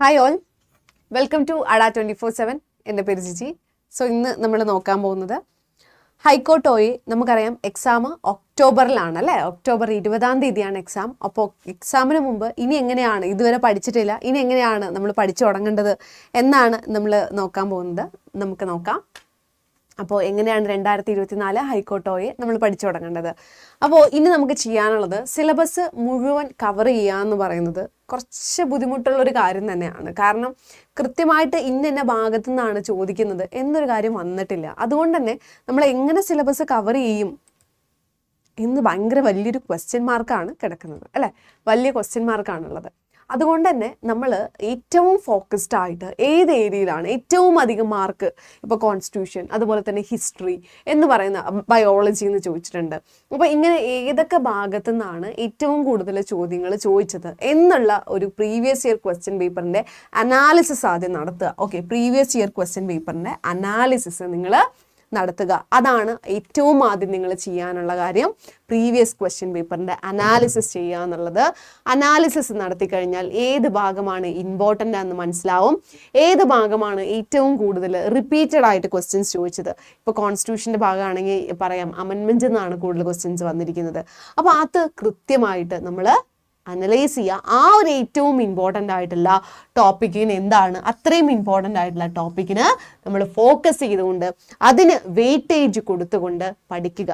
Hi all welcome to Adda twenty four seven എന്റെ പേര് Jiji so ഇന്ന് നമ്മൾ നോക്കാൻ പോകുന്നത് ഹൈക്കോർട്ട് ഒയെ നമുക്കറിയാം എക്സാം ഒക്ടോബറിലാണ് അല്ലേ ഒക്ടോബർ ഇരുപതാം തീയതിയാണ് എക്സാം അപ്പോൾ എക്സാമിന് മുമ്പ് ഇനി എങ്ങനെയാണ് ഇതുവരെ പഠിച്ചിട്ടില്ല ഇനി എങ്ങനെയാണ് നമ്മൾ പഠിച്ചു തുടങ്ങേണ്ടത് എന്നാണ് നമ്മൾ നോക്കാൻ പോകുന്നത്. നമുക്ക് നോക്കാം. അപ്പോൾ എങ്ങനെയാണ് രണ്ടായിരത്തി ഇരുപത്തിനാല് ഹൈക്കോട്ടോയെ നമ്മൾ പഠിച്ചു തുടങ്ങേണ്ടത്? അപ്പോൾ ഇനി നമുക്ക് ചെയ്യാനുള്ളത് സിലബസ് മുഴുവൻ കവർ ചെയ്യുക എന്ന് പറയുന്നത് കുറച്ച് ബുദ്ധിമുട്ടുള്ള ഒരു കാര്യം തന്നെയാണ്. കാരണം കൃത്യമായിട്ട് ഇന്ന ഇന്ന ഭാഗത്തു നിന്നാണ് ചോദിക്കുന്നത് എന്നൊരു കാര്യം വന്നിട്ടില്ല. അതുകൊണ്ട് തന്നെ നമ്മൾ എങ്ങനെ സിലബസ് കവർ ചെയ്യും എന്ന് ഭയങ്കര വലിയൊരു ക്വസ്റ്റ്യൻ മാർക്കാണ് കിടക്കുന്നത്. അല്ലേ? വലിയ ക്വസ്റ്റ്യൻ മാർക്കാണുള്ളത് അതുകൊണ്ട് തന്നെ നമ്മൾ ഏറ്റവും ഫോക്കസ്ഡ് ആയിട്ട് ഏത് ഏരിയയിലാണ് ഏറ്റവും അധികം മാർക്ക് ഇപ്പോൾ കോൺസ്റ്റിറ്റ്യൂഷൻ അതുപോലെ തന്നെ ഹിസ്റ്ററി എന്ന് പറയുന്ന ബയോളജി എന്ന് ചോദിച്ചിട്ടുണ്ട്. അപ്പോൾ ഇങ്ങനെ ഏതൊക്കെ ഭാഗത്തു നിന്നാണ് ഏറ്റവും കൂടുതൽ ചോദ്യങ്ങൾ ചോദിച്ചത് എന്നുള്ള ഒരു പ്രീവിയസ് ഇയർ ക്വസ്റ്റ്യൻ പേപ്പറിന്റെ അനാലിസിസ് ആദ്യം നടത്തുക. ഓക്കെ പ്രീവിയസ് ഇയർ ക്വസ്റ്റ്യൻ പേപ്പറിന്റെ അനാലിസിസ് നിങ്ങൾ നടത്തുക. അതാണ് ഏറ്റവും ആദ്യം നിങ്ങൾ ചെയ്യാനുള്ള കാര്യം. പ്രീവിയസ് ക്വസ്റ്റ്യൻ പേപ്പറിന്റെ അനാലിസിസ് ചെയ്യുക എന്നുള്ളത്. അനാലിസിസ് നടത്തി കഴിഞ്ഞാൽ ഏത് ഭാഗമാണ് ഇമ്പോർട്ടന്റ് എന്ന് മനസ്സിലാവും. ഏത് ഭാഗമാണ് ഏറ്റവും കൂടുതൽ റിപ്പീറ്റഡ് ആയിട്ട് ക്വസ്റ്റ്യൻസ് ചോദിച്ചത്? ഇപ്പോൾ കോൺസ്റ്റിറ്റ്യൂഷന്റെ ഭാഗമാണെങ്കിൽ പറയാം അമെൻമെന്റ് എന്നാണ് കൂടുതൽ ക്വസ്റ്റ്യൻസ് വന്നിരിക്കുന്നത്. അപ്പോൾ അത് കൃത്യമായിട്ട് നമ്മൾ അനലൈസ് ചെയ്യുക. ആ ഒരു ഏറ്റവും ഇമ്പോർട്ടന്റ് ആയിട്ടുള്ള ടോപ്പിക്കിന് എന്താണ്? അത്രയും ഇമ്പോർട്ടന്റ് ആയിട്ടുള്ള ടോപ്പിക്കിന് നമ്മൾ ഫോക്കസ് ചെയ്തുകൊണ്ട് അതിന് വെയിറ്റേജ് കൊടുത്തുകൊണ്ട് പഠിക്കുക.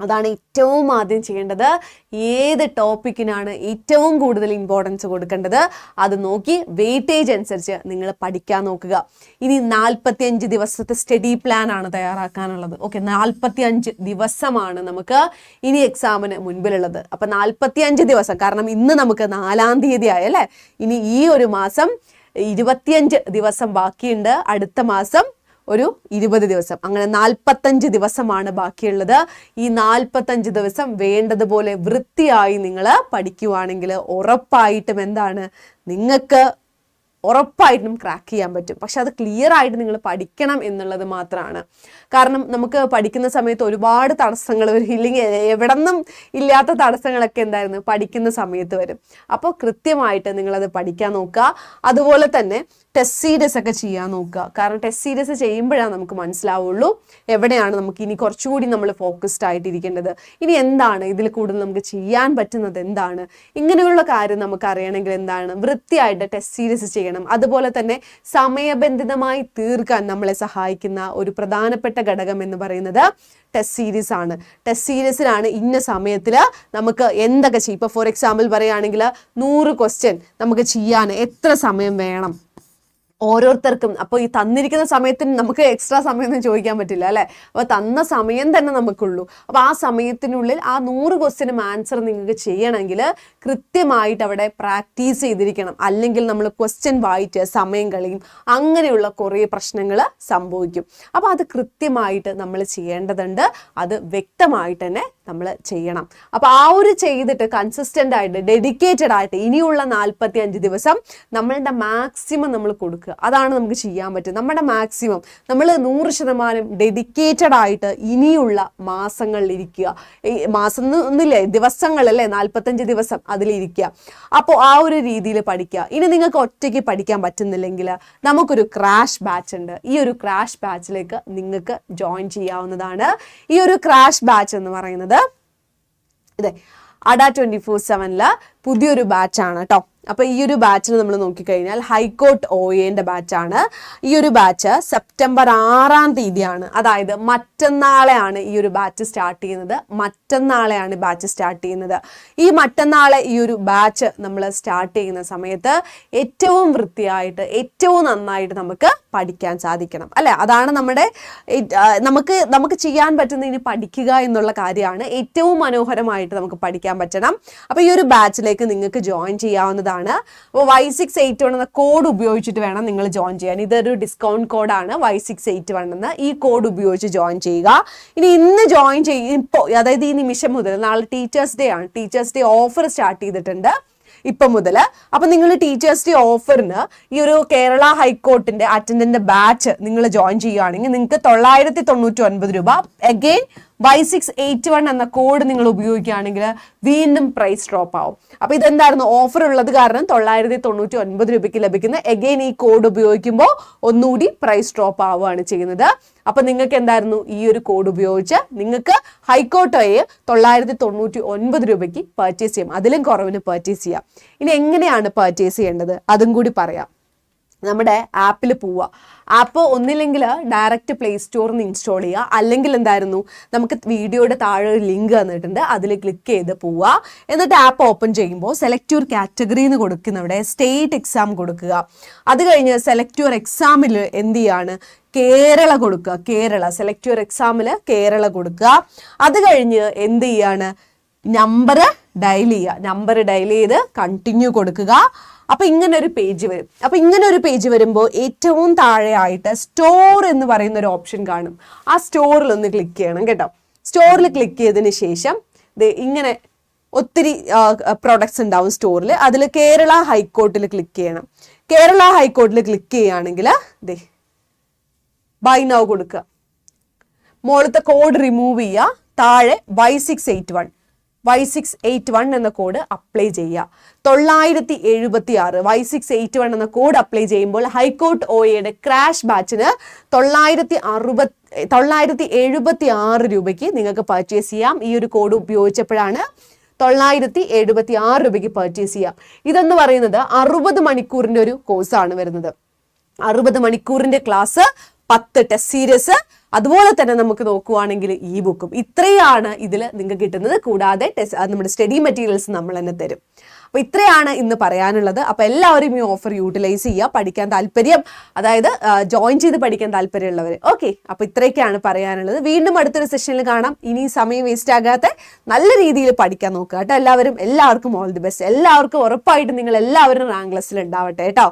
അതാണ് ഏറ്റവും ആദ്യം ചെയ്യേണ്ടത്. ഏത് ടോപ്പിക്കിനാണ് ഏറ്റവും കൂടുതൽ ഇമ്പോർട്ടൻസ് കൊടുക്കേണ്ടത്? അത് നോക്കി വെയിറ്റേജ് അനുസരിച്ച് നിങ്ങൾ പഠിക്കാൻ നോക്കുക. ഇനി നാൽപ്പത്തി അഞ്ച് ദിവസത്തെ സ്റ്റഡി പ്ലാൻ ആണ് തയ്യാറാക്കാനുള്ളത്. ഓക്കെ നാൽപ്പത്തി അഞ്ച് ദിവസമാണ് നമുക്ക് ഇനി എക്സാമിന് മുൻപിലുള്ളത്. അപ്പം നാൽപ്പത്തി അഞ്ച് ദിവസം കാരണം ഇന്ന് നമുക്ക് നാലാം തീയതി ആയല്ലേ? ഇനി ഈ ഒരു മാസം ഇരുപത്തിയഞ്ച് ദിവസം ബാക്കിയുണ്ട്. അടുത്ത മാസം ഒരു ഇരുപത് ദിവസം. അങ്ങനെ നാൽപ്പത്തഞ്ച് ദിവസമാണ് ബാക്കിയുള്ളത്. ഈ നാൽപ്പത്തഞ്ച് ദിവസം വേണ്ടതുപോലെ വൃത്തിയായി നിങ്ങൾ പഠിക്കുവാണെങ്കിൽ ഉറപ്പായിട്ടും എന്താണ്? നിങ്ങൾക്ക് ഉറപ്പായിട്ടും ക്രാക്ക് ചെയ്യാൻ പറ്റും. പക്ഷെ അത് ക്ലിയർ ആയിട്ട് നിങ്ങൾ പഠിക്കണം എന്നുള്ളത് മാത്രമാണ്. കാരണം നമുക്ക് പഠിക്കുന്ന സമയത്ത് ഒരുപാട് തടസ്സങ്ങൾ വരും. ഇല്ലെങ്കിൽ എവിടെന്നും ഇല്ലാത്ത തടസ്സങ്ങളൊക്കെ എന്തായിരുന്നു? പഠിക്കുന്ന സമയത്ത് വരും. അപ്പോൾ കൃത്യമായിട്ട് നിങ്ങളത് പഠിക്കാൻ നോക്കുക. അതുപോലെ തന്നെ ടെസ്റ്റ് സീരീസ് ഒക്കെ ചെയ്യാൻ നോക്കുക. കാരണം ടെസ്റ്റ് സീരീസ് ചെയ്യുമ്പോഴാണ് നമുക്ക് മനസ്സിലാവുള്ളൂ എവിടെയാണ് നമുക്ക് ഇനി കുറച്ചുകൂടി നമ്മൾ ഫോക്കസ്ഡ് ആയിട്ടിരിക്കേണ്ടത്. ഇനി എന്താണ് ഇതിൽ കൂടുതൽ നമുക്ക് ചെയ്യാൻ പറ്റുന്നത് എന്താണ്? ഇങ്ങനെയുള്ള കാര്യം നമുക്ക് അറിയണമെങ്കിൽ എന്താണ്? വൃത്തിയായിട്ട് ടെസ്റ്റ് സീരീസ് ചെയ്യണം. അതുപോലെ തന്നെ സമയബന്ധിതമായി തീർക്കാൻ നമ്മളെ സഹായിക്കുന്ന ഒരു പ്രധാനപ്പെട്ട ഘടകം എന്ന് പറയുന്നത് ടെസ്റ്റ് സീരീസ് ആണ്. ടെസ്റ്റ് സീരീസിലാണ് ഇന്ന സമയത്തിൽ നമുക്ക് എന്തൊക്കെ ചെയ്യും ഇപ്പോൾ ഫോർ എക്സാമ്പിൾ പറയുകയാണെങ്കിൽ നൂറ് ക്വസ്റ്റ്യൻ നമുക്ക് ചെയ്യാൻ എത്ര സമയം വേണം? ഓരോരുത്തർക്കും. അപ്പോൾ ഈ തന്നിരിക്കുന്ന സമയത്തിന് നമുക്ക് എക്സ്ട്രാ സമയമൊന്നും ചോദിക്കാൻ പറ്റില്ല അല്ലേ? അപ്പോൾ തന്ന സമയം തന്നെ നമുക്കുള്ളൂ. അപ്പോൾ ആ സമയത്തിനുള്ളിൽ ആ നൂറ് ക്വസ്റ്റ്യനും ആൻസർ നിങ്ങൾക്ക് ചെയ്യണമെങ്കിൽ കൃത്യമായിട്ട് അവിടെ പ്രാക്ടീസ് ചെയ്തിരിക്കണം. അല്ലെങ്കിൽ നമ്മൾ ക്വസ്റ്റ്യൻ വായിച്ച് സമയം കളയും. അങ്ങനെയുള്ള കുറേ പ്രശ്നങ്ങൾ സംഭവിക്കും. അപ്പോൾ അത് കൃത്യമായിട്ട് നമ്മൾ ചെയ്യേണ്ടതുണ്ട്. അത് വ്യക്തമായിട്ട് തന്നെ നമ്മൾ ചെയ്യണം. അപ്പോൾ ആ ഒരു ചെയ്തിട്ട് കൺസിസ്റ്റന്റ് ആയിട്ട് ഡെഡിക്കേറ്റഡ് ആയിട്ട് ഇനിയുള്ള നാൽപ്പത്തി അഞ്ച് ദിവസം നമ്മളുടെ മാക്സിമം നമ്മൾ കൊടുക്കുക. അതാണ് നമുക്ക് ചെയ്യാൻ പറ്റും നമ്മുടെ മാക്സിമം നമ്മൾ നൂറ് ശതമാനം ഡെഡിക്കേറ്റഡ് ആയിട്ട് ഇനിയുള്ള മാസങ്ങളിൽ ഇരിക്കുക. മാസം ഒന്നുമില്ലേ ദിവസങ്ങളല്ലേ നാൽപ്പത്തഞ്ച് ദിവസം അതിലിരിക്കുക അപ്പോൾ ആ ഒരു രീതിയിൽ പഠിക്കുക. ഇനി നിങ്ങൾക്ക് ഒറ്റയ്ക്ക് പഠിക്കാൻ പറ്റുന്നില്ലെങ്കിൽ നമുക്കൊരു ക്രാഷ് ബാച്ച് ഉണ്ട്. ഈ ഒരു ക്രാഷ് ബാച്ചിലേക്ക് നിങ്ങൾക്ക് ജോയിൻ ചെയ്യാവുന്നതാണ്. ഈ ഒരു ക്രാഷ് ബാച്ച് എന്ന് പറയുന്നത് ഇതെ അഡ ട്വന്റി ഫോർ സെവനിൽ പുതിയൊരു ബാച്ചാണ് കേട്ടോ അപ്പോൾ ഈ ഒരു ബാച്ചിൽ നമ്മൾ നോക്കിക്കഴിഞ്ഞാൽ ഹൈക്കോർട്ട് ഒ എന്റെ ബാച്ചാണ്. ഈ ഒരു ബാച്ച് സെപ്റ്റംബർ ആറാം തീയതിയാണ്. അതായത് മറ്റന്നാളെയാണ് ഈ ഒരു ബാച്ച് സ്റ്റാർട്ട് ചെയ്യുന്നത്. മറ്റന്നാളെയാണ് ബാച്ച് സ്റ്റാർട്ട് ചെയ്യുന്നത്. ഈ മറ്റന്നാളെ ഈ ഒരു ബാച്ച് നമ്മൾ സ്റ്റാർട്ട് ചെയ്യുന്ന സമയത്ത് ഏറ്റവും വൃത്തിയായിട്ട് ഏറ്റവും നന്നായിട്ട് നമുക്ക് പഠിക്കാൻ സാധിക്കണം. അല്ലെ? അതാണ് നമ്മുടെ നമുക്ക് നമുക്ക് ചെയ്യാൻ പറ്റുന്ന ഇനി പഠിക്കുക എന്നുള്ള കാര്യമാണ് ഏറ്റവും മനോഹരമായിട്ട് നമുക്ക് പഠിക്കാൻ പറ്റണം. അപ്പോൾ ഈ ഒരു ബാച്ചിലേക്ക് നിങ്ങൾക്ക് ജോയിൻ ചെയ്യാവുന്നതാണ്. അപ്പോൾ വൈ സിക്സ് എയ്റ്റ് വൺ എന്ന കോഡ് ഉപയോഗിച്ചിട്ട് വേണം നിങ്ങൾ ജോയിൻ ചെയ്യാൻ. ഇതൊരു ഡിസ്കൗണ്ട് കോഡാണ് വൈ സിക്സ് എയ്റ്റ് വൺ എന്ന. ഈ കോഡ് ഉപയോഗിച്ച് ജോയിൻ ചെയ്യുക. ഇനി ഇന്ന് ജോയിൻ ചെയ്യും ഇപ്പോൾ അതായത് ഈ നിമിഷം മുതൽ നാളെ ടീച്ചേഴ്സ് ഡേ ആണ്. ടീച്ചേഴ്സ് ഡേ ഓഫർ സ്റ്റാർട്ട് ചെയ്തിട്ടുണ്ട്. ഇപ്പം മുതൽ അപ്പം നിങ്ങൾ ടീച്ചേഴ്സ് ഡേ ഓഫറിന് ഈ ഒരു കേരള ഹൈക്കോർട്ടിന്റെ അറ്റൻഡന്റ് ബാച്ച് നിങ്ങൾ ജോയിൻ ചെയ്യുകയാണെങ്കിൽ നിങ്ങൾക്ക് തൊള്ളായിരത്തി തൊണ്ണൂറ്റി ഒൻപത് രൂപ. Again Y six eight one എന്ന കോഡ് നിങ്ങൾ ഉപയോഗിക്കുകയാണെങ്കിൽ വീണ്ടും പ്രൈസ് ഡ്രോപ്പ് ആവും. അപ്പോൾ ഇതെന്തായിരുന്നു? ഓഫർ ഉള്ളത് കാരണം തൊള്ളായിരത്തി തൊണ്ണൂറ്റി ഒൻപത് രൂപയ്ക്ക് ലഭിക്കുന്ന എഗെയിൻ ഈ കോഡ് ഉപയോഗിക്കുമ്പോൾ ഒന്നുകൂടി പ്രൈസ് ഡ്രോപ്പ് ആവുകയാണ് ചെയ്യുന്നത്. അപ്പൊ നിങ്ങൾക്ക് എന്തായിരുന്നു? ഈ ഒരു കോഡ് ഉപയോഗിച്ച് നിങ്ങൾക്ക് ഹൈക്കോട്ടോയെ തൊള്ളായിരത്തി തൊണ്ണൂറ്റി ഒൻപത് രൂപയ്ക്ക് പർച്ചേസ് ചെയ്യാം. അതിലും കുറവിന് പർച്ചേസ് ചെയ്യാം. ഇനി എങ്ങനെയാണ് പർച്ചേസ് ചെയ്യേണ്ടത്? അതും കൂടി പറയാം. നമ്മുടെ ആപ്പിൽ പോവുക. ആപ്പ് ഒന്നില്ലെങ്കിൽ ഡയറക്റ്റ് പ്ലേ സ്റ്റോറിൽ നിന്ന് ഇൻസ്റ്റാൾ ചെയ്യുക. അല്ലെങ്കിൽ എന്തായിരുന്നു? നമുക്ക് വീഡിയോയുടെ താഴെ ഒരു ലിങ്ക് തന്നിട്ടുണ്ട്. അതിൽ ക്ലിക്ക് ചെയ്ത് പോവുക. എന്നിട്ട് ആപ്പ് ഓപ്പൺ ചെയ്യുമ്പോൾ സെലക്ട് യുവർ കാറ്റഗറി എന്ന് കൊടുക്കുന്നവിടെ സ്റ്റേറ്റ് എക്സാം കൊടുക്കുക. അത് കഴിഞ്ഞ് സെലക്ട് യുവർ എക്സാമിൽ എന്ത് ചെയ്യാണ്? കേരള കൊടുക്കുക. കേരള. സെലക്ട് യുവർ എക്സാമിൽ കേരള കൊടുക്കുക. അത് കഴിഞ്ഞ് എന്ത് ചെയ്യാണ്? നമ്പർ ഡയൽ ചെയ്യുക. നമ്പർ ഡയൽ ചെയ്ത് കണ്ടിന്യൂ കൊടുക്കുക. അപ്പൊ ഇങ്ങനെ ഒരു പേജ് വരും. അപ്പൊ ഇങ്ങനെ ഒരു പേജ് വരുമ്പോൾ ഏറ്റവും താഴെയായിട്ട് സ്റ്റോർ എന്ന് പറയുന്ന ഒരു ഓപ്ഷൻ കാണും. ആ സ്റ്റോറിൽ ഒന്ന് ക്ലിക്ക് ചെയ്യണം കേട്ടോ. സ്റ്റോറിൽ ക്ലിക്ക് ചെയ്തതിന് ശേഷം ഇങ്ങനെ ഒത്തിരി പ്രൊഡക്ട്സ് ഉണ്ടാവും സ്റ്റോറിൽ അതിൽ കേരള ഹൈക്കോർട്ടിൽ ക്ലിക്ക് ചെയ്യണം. കേരള ഹൈക്കോർട്ടിൽ ക്ലിക്ക് ചെയ്യുകയാണെങ്കിൽ ദേ ബൈ നൗ കൊടുക്കുക. മുകളിലത്തെ കോഡ് റിമൂവ് ചെയ്യുക. താഴെ Y six eight one Y six eight one എന്ന കോഡ് അപ്ലൈ ചെയ്യുക. തൊള്ളായിരത്തി എഴുപത്തി ആറ് വൈ സിക്സ് എയ്റ്റ് വൺ എന്ന കോഡ് അപ്ലൈ ചെയ്യുമ്പോൾ ഹൈക്കോർട്ട് ഒ എയുടെ ക്രാഷ് ബാച്ചിന് തൊള്ളായിരത്തി അറുപത് തൊള്ളായിരത്തി എഴുപത്തി ആറ് രൂപയ്ക്ക് നിങ്ങൾക്ക് പർച്ചേസ് ചെയ്യാം. ഈ ഒരു കോഡ് ഉപയോഗിച്ചപ്പോഴാണ് തൊള്ളായിരത്തി എഴുപത്തി ആറ് രൂപയ്ക്ക് പർച്ചേസ് ചെയ്യാം. ഇതെന്ന് പറയുന്നത് അറുപത് മണിക്കൂറിന്റെ ഒരു കോഴ്സാണ് വരുന്നത്. അറുപത് മണിക്കൂറിന്റെ ക്ലാസ് പത്ത് ടെസ്റ്റ് സീരീസ് അതുപോലെ തന്നെ നമുക്ക് നോക്കുവാണെങ്കിൽ ഈ ബുക്കും ഇത്രയാണ് ഇതിൽ നിങ്ങൾക്ക് കിട്ടുന്നത്. കൂടാതെ നമ്മുടെ സ്റ്റഡി മെറ്റീരിയൽസ് നമ്മൾ തന്നെ തരും. അപ്പോൾ ഇത്രയാണ് ഇന്ന് പറയാനുള്ളത്. അപ്പോൾ എല്ലാവരും ഈ ഓഫർ യൂട്ടിലൈസ് ചെയ്യുക. പഠിക്കാൻ താല്പര്യം അതായത് ജോയിൻ ചെയ്ത് പഠിക്കാൻ താല്പര്യമുള്ളവർ ഓക്കെ അപ്പോൾ ഇത്രയൊക്കെയാണ് പറയാനുള്ളത്. വീണ്ടും അടുത്തൊരു സെഷനിൽ കാണാം. ഇനി സമയം വേസ്റ്റ് ആകാത്ത നല്ല രീതിയിൽ പഠിക്കാൻ നോക്കുക കേട്ടോ. എല്ലാവരും എല്ലാവർക്കും ഓൾ ദി ബെസ്റ്റ് എല്ലാവർക്കും ഉറപ്പായിട്ടും നിങ്ങൾ എല്ലാവരും റാങ്ക് ലിസ്റ്റിൽ ഉണ്ടാവട്ടെ കേട്ടോ.